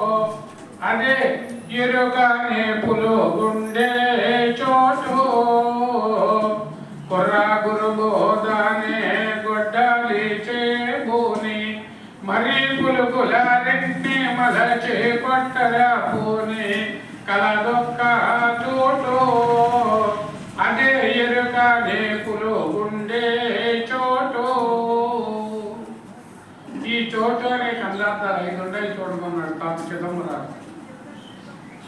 అదే ఎరుకనే పులు గుండె చోటు. కుర్రా గురు బోధనే గొడ్డలి చేబూని. మరి పులుకుల రెండి మల చేపట్టరా పూని. కలదొక్క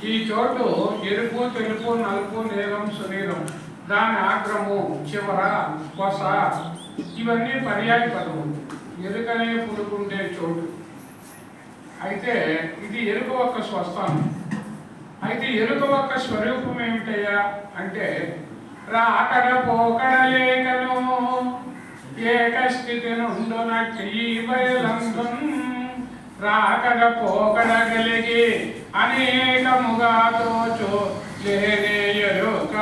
ఈ చోటు ఎరుపు తెలుపు నలుపు నీలం సునీలం. దాని ఆగ్రము చివర కొస ఇవన్నీ పర్యాయ పదములు. ఎరుకనే పులుకుండే చోటు. అయితే ఇది ఎరుక ఒక్క స్వస్థానం. అయితే ఎరుక ఒక్క స్వరూపం ఏమిటయ్యా? అంటే రాకడ పోకడ లేఖను ఏకస్థితి నుండునట్టి బయలందున్ రాకడ పోకడ కలిగి అనేకముగా తోచు. లేనే ఎరుక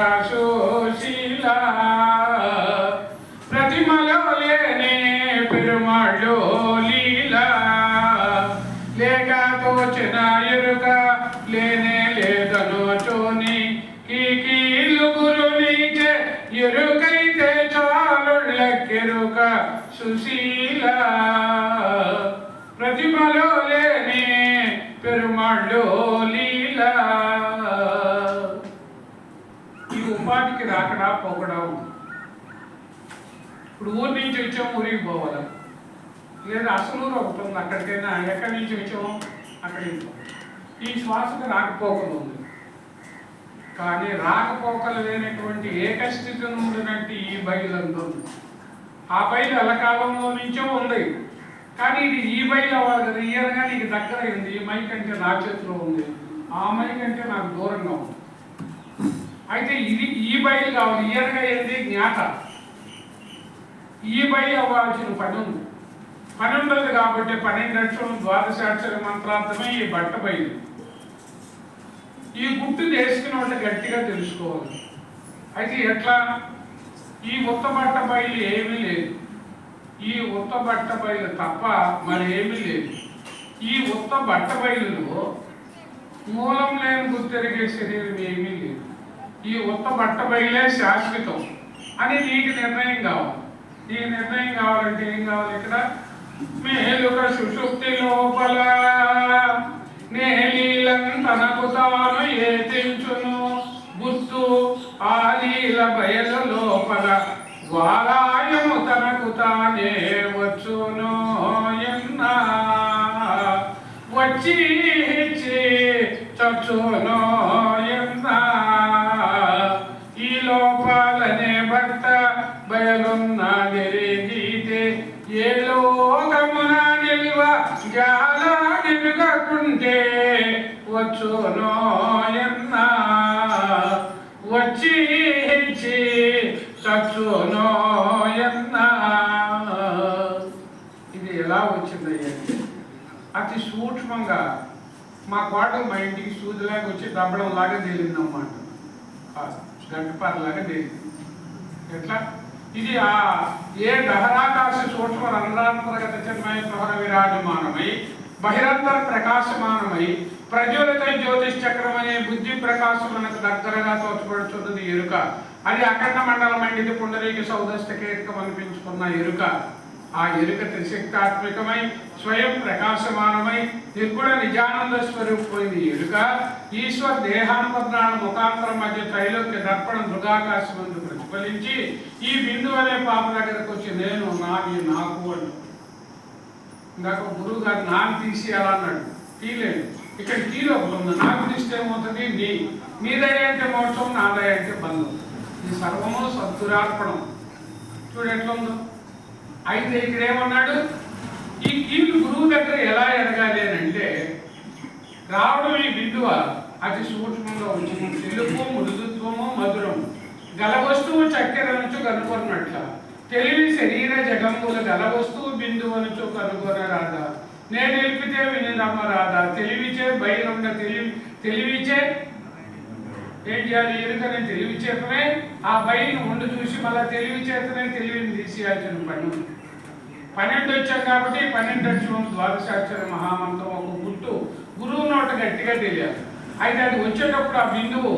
ప్రతిమలో లేనే పెరుమాళ్ళు. ప్రతిమలో లేని పెరుమాళ్ళు లీలా. ఈ ఉపాధికి రాకడా పోకడా ఇప్పుడు ఊరి నుంచి వచ్చాము ఊరికి పోవాలి? లేదా అసలు ఊరు ఒకటి ఉంది అక్కడికైనా ఎక్కడి నుంచి వచ్చాము? అక్కడికి పోవాలి. ఈ శ్వాసకు రాకపోకలు ఉంది. కానీ రాకపోకలు లేనటువంటి ఏకస్థితి ఉండినట్టు ఈ బయలు ఉంది. ఆ బయలు ఎల్లకాలంలో నుంచో ఉంది. కానీ ఇది ఈ బైలో అవ్వాలి ఇయర్గా నీకు దగ్గర అయింది. ఈ మైక్ అంటే నా చేతిలో ఉంది. ఆ మైక్ అంటే నాకు దూరంగా ఉంది. అయితే ఇది ఈ బయలు కావాలి ఇయర్గా ఏంది? జ్ఞాత. ఈ బయలు అవ్వాల్సిన పని ఉంది. పని ఉండదు కాబట్టి పన్నెండు అక్షరం ద్వాదశాక్షర మంత్రార్థమే ఈ బట్ట బయలు. ఈ గుట్టు వేసుకున్న వాళ్ళు గట్టిగా తెలుసుకోవాలి. అయితే ఎట్లా? ఈ ఉత్త బట్ట బయలు ఏమీ లేదు. ఈ ఉత్త బట్ట బయలు తప్ప మరి ఏమీ లేదు. ఈ ఉత్త బట్ట బయలులో మూలం లేని గుర్తెరిగే శరీరం ఏమీ లేదు. ఈ ఉత్త బట్ట బయలే శాశ్వతం అని నీకు నిర్ణయం కావాలి. నీకు నిర్ణయం కావాలంటే ఏం కావాలి ఇక్కడ? మేలుక సుషుప్తి లోపల నేలీలం తనకు తాను ఏతించును గుర్తు ఆ నీల బయలు లోపల. వారాయము తనకు తానే వచ్చును ఎన్నా? వచ్చి చచ్చును ఎన్నా? ఈ లోపాలనే భర్త బయలున్నదిరిగితే ఏ లోకమున నిల్వ జాల నిలుగకుంటే వచ్చునో మా కోటలు మా ఇంటికి సూదిలాగా వచ్చి దబ్బడం లాగా తేలింది అన్నమాట గంటపారలాగా తేలింది. ఎట్లా? ఇది ఆ ఏ దహరాకాశ సూక్ష్మ రంధ్రాంతర్గత చిన్మయ ప్రహర విరాజమానమై బహిరంతర ప్రకాశమానమై ప్రజ్వలిత జ్యోతిష్ చక్రం అనే బుద్ధి ప్రకాశం మనకు దగ్గరగా తోచబడుచున్నది ఎరుక. అది అఖండ మండలం మండిది పుండరీక సౌదష్ట కీర్కం అనిపించుకున్న ఎరుక. ఆ ఎరుక త్రిశక్తాత్మికమై స్వయం ప్రకాశమానమై నిర్గుణ నిజానంద స్వరూపమైంది ఎరుక. ఈశ్వర దేహానుపద్రాల ముఖాంతరం మధ్య త్రైలోక్య దర్పణ మృగాకాశమందు ప్రతిఫలించి ఈ బిందు అనే పాప దగ్గరకు వచ్చి నేను నాది నాకు అని ఇందాక గురువు గారు నాకు తీసి ఎలా అన్నాడు. తీలేదు ఇక్కడ కీలో ఉంది నాకు తీస్తే ఏమవుతుంది? నీ. మీదయ అంటే మోక్షం నాదయ అంటే బంధం. ఈ సర్వము సద్గురార్పణం. చూడు ఎట్లా ఉందో అయితే ఇక్కడ ఏమన్నాడు ఈ కీలు గురువు దగ్గర ఎలా ఎరగాలి అని అంటే రావడం ఈ బిందువ అతి సూక్ష్మంగా ఉంచుకుని తెలుపు మృదుత్వము మధురము. గల వస్తువు చక్కెర నుంచి కనుగొన్నట్ల. తెలివి శరీర జగంబుల గల వస్తువు బిందువు నుంచి కనుగొనరాదా? నేను నిలిపితే విని నమ్మరాదా తెలివిచే బయలుండ తెలివి తెలివిచే ఏం చేయాలి ఎరుకనే తెలివి చేతనే? ఆ బయలును ఉండి చూసి మళ్ళీ తెలివి చేతనే తెలివిని తీసేయాల్సిన పని ఉంది. పన్నెండు వచ్చాం కాబట్టి పన్నెండు అక్షరం ద్వాదశాక్షర మహామంత్రం ఒక గుర్తు. గురువు నోట గట్టిగా తెలియాలి. అయితే అది వచ్చేటప్పుడు ఆ బిందువు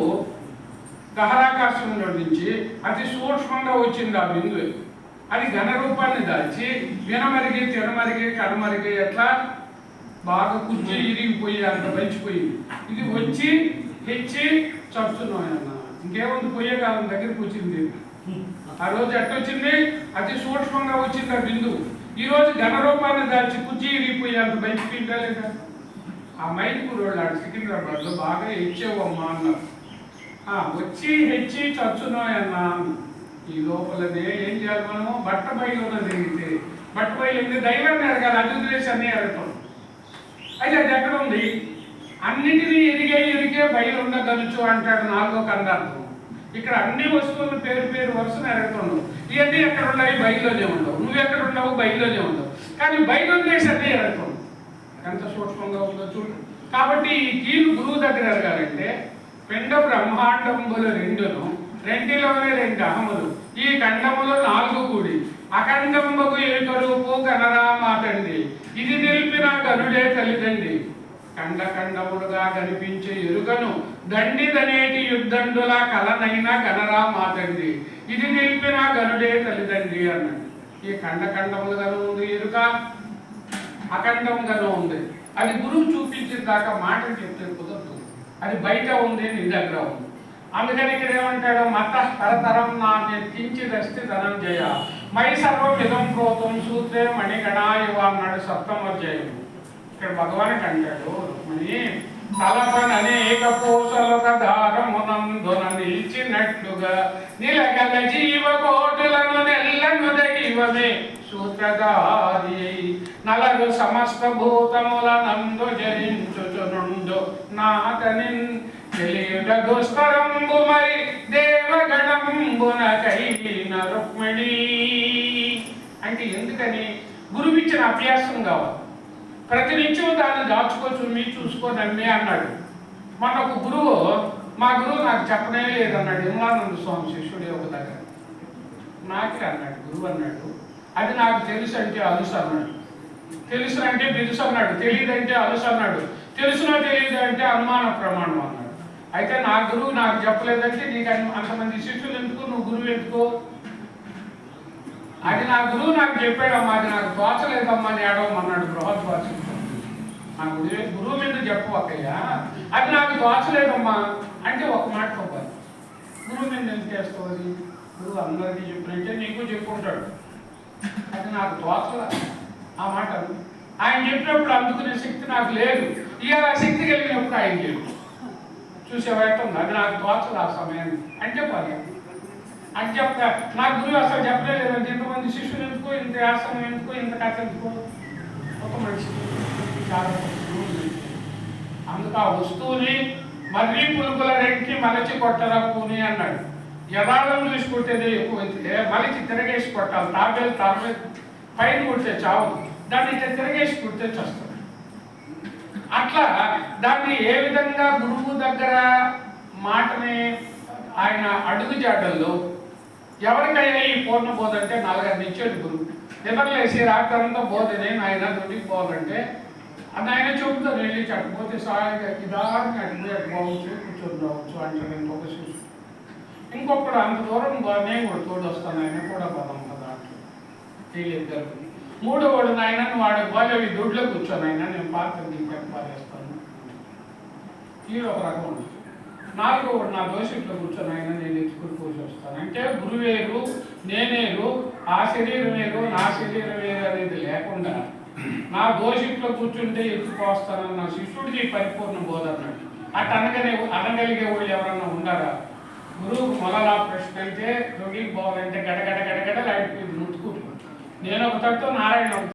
గహరాకాశంలో నుంచి అతి సూక్ష్మంగా వచ్చింది ఆ బిందువు. అది ఘన రూపాన్ని దాల్చి వినమరిగి తినమరిగి కనమరిగి ఎట్లా? బాగా కుర్చీ ఇరిగిపోయి అంత మంచిపోయింది ఇది వచ్చి హెచ్చి చస్తున్నాయన్న ఇంకేముంది? పోయే కాలం దగ్గరికి వచ్చింది. ఆ రోజు ఎట్టొచ్చింది? అతి సూక్ష్మంగా వచ్చింది ఆ బిందువు. ఈ రోజు ఘన రూపాన్ని దాల్చి కుర్చీ ఇరిగిపోయి అంత తింటలేక ఆ మైదుకూరు వాళ్ళు ఆడ సికింద్రాబాద్లో బాగా హెచ్చేవమ్మా అన్నారు. ఆ, వచ్చి హెచ్చి చచ్చున్నాయన్నా ఈ లోపలనే ఏం చేయాలి మనము బట్ట బయలు ఉన్నది తిరిగితే బట్ట బయలు ఏంటి దైవాన్ని అడగాలి? అది అన్ని అన్నీ అడగటం. అయితే అది ఎక్కడ ఉంది? అన్నిటినీ ఎరిగే ఎరిగే బయలు ఉండగలుచు అంటాడు నాలుగో కందార్థం ఇక్కడ అన్ని వస్తువులు పేరు పేరు వరుసను ఎరగతున్నావు ఇవన్నీ ఎక్కడ ఉన్నాయి? బయలులోనే ఉండవు. నువ్వు ఎక్కడ ఉన్నావు బయలులోనే ఉండవు. కానీ బయలు వదిలేసి అన్నీ ఎరగటం ఎంత సూక్ష్మంగా ఉందో చూడు. కాబట్టి ఈ కీలు గురువు దగ్గర ఎరగాలంటే పిండ బ్రహ్మాండములు రెండును రెండిలోనే రెండు అహములు ఈ ఖండములు నాలుగు కూడి. అఖండముకు ఎరుకరూపు కనరా మాతండి ఇది నిలిపిన గనుడే తల్లిదండి ఖండ ఖండములుగా కనిపించే ఎరుగను. దండిదనేటి యుద్ధండుల కలనైనా గణరా మాతండి ఇది నిలిపిన గనుడే తల్లిదండ్రి అన్నాడు. ఈ ఖండ ఖండములుగాను ఉంది ఎరుక? అఖండంగానూ ఉంది. అది గురువు చూపించిన దాకా మాటలు చెప్తే కుదరదు. అది బయట ఉంది నీ దగ్గర ఉంది. అందుకని ఇక్కడ ఏమంటాడు? మత తరతరం నా కించి రస్తి ధనంజయ. మై సర్వం విధం క్రోతం సూత్రే మణిగణాయువ అన్నాడు సప్తమధ్యాయం ఇక్కడ భగవానికి అంటాడు రుక్మిణి తలపన అనేక పూసలొక దారమునందున నిలిచినట్లుగా నిలకల జీవ కోటులను నెల్లను దైవమే సూత్రధారి అయి నలరు సమస్త భూతముల నందు జరించుచునుండు నాతని తెలియుట దుస్తరంబు మరి దేవగణంబున కైన రుక్మిణి. అంటే ఎందుకని? గురువిచ్చిన అభ్యాసం కావాలి. ప్రతినిత్యం దాన్ని దాచుకోవచ్చు మీరు చూసుకొని అన్నాడు. మన ఒక గురువు మా గురువు నాకు చెప్పనే లేదన్నాడు విమలానంద స్వామి శిష్యుడి ఒక దగ్గర. నాకే అన్నాడు. గురువు అన్నాడు. అది నాకు తెలుసు అంటే అలుసు అన్నాడు. తెలుసు అంటే బిరుసు అన్నాడు. తెలియదు అంటే అలుసు అన్నాడు. తెలుసునో తెలియదు అంటే అనుమాన ప్రమాణం అన్నాడు. అయితే నా గురువు నాకు చెప్పలేదంటే నీకు అంతమంది శిష్యులు ఎందుకు? నువ్వు గురువు ఎందుకో? అది నా గురువు నాకు చెప్పాడమ్మా అది నాకు తోచలేదమ్మా అని ఏడవమన్నాడు బృహద్వాసు నా గురువు గురువు మీద చెప్పవక్కయ్యా అది నాకు తోచలేదమ్మా అంటే ఒక మాట చెప్పాలి. గురువు మీద ఎందుకు చేసుకోవాలి గురువు అందరికీ చెప్పినట్టే నీకు చెప్పుకుంటాడు. అది నాకు తోచల. ఆ మాట ఆయన చెప్పినప్పుడు అందుకునే శక్తి నాకు లేదు. ఇవాళ శక్తి కలిగినప్పుడు ఆయన లేదు. చూసేవా అది నాకు తోచదు ఆ సమయాన్ని అంటే పని అని చెప్తా నా గురువు అసలు చెప్పలేదు ఇంతమంది శిష్యులు ఎందుకో ఇంత ఆసనం ఎందుకో ఇంత కథ ఎందుకో. ఒక మనిషి చాలా అందుకు ఆ వస్తువుని మళ్ళీ పులుగుల రెంటి మలచి కొట్టరా పూని అన్నాడు. యథాలను చూసి కొట్టేది ఎక్కువైతే మలిచి తిరగేసి కొట్టాలి. తాబేలు తాబేలు పైన కొడితే చావు. దాన్ని ఇట్లా తిరగేసి కొడితే చేస్తాడు. అట్లా దాన్ని ఏ విధంగా గురువు దగ్గర మాటని ఆయన అడుగు జాడల్లో ఎవరికైనా ఈ పూర్ణ బోధ అంటే నలుగురిని ఇచ్చాడు గురువు నిద్రలేసి రాత్రంతా నేను నాయన దుడికి పోవాలంటే అది ఆయన చెబుతాను వెళ్ళి చెప్పకపోతే సాయంగా ఇదాన్ని అడిగి అటు కూర్చొని రావచ్చు అంటారు ఇంకొక శిష్యుడు ఇంకొకడు అంత దూరం నేను కూడా తోడు వస్తాను ఆయన కూడా పదం కదా తెలియదు మూడో వాడు నాయన వాడు బాగా దొడ్లో కూర్చొని ఆయన నేను పాత్ర నీకు పారేస్తాను. ఈ ఒక రకం నాకు నా దోషంలో కూర్చొని ఆయన నేను ఎత్తుకుని కూర్చొని వస్తాను. అంటే గురువేరు నేనేరు ఆ శరీరం వేరు నా శరీరం వేరు అనేది లేకుండా నా దోషంలో కూర్చుంటే ఎత్తుకోస్తానన్న శిష్యుడికి పరిపూర్ణ బోధ అన్నాడు అట్ అనగనే అనగలిగే వాళ్ళు ఎవరన్నా ఉన్నారా? గురువు మొదలా ప్రశ్న అయితే దొంగికి పోవాలంటే గడగడ గడగడ లైట్ ముట్టుకుంటున్నాను నేను ఒక తట్టు నారాయణ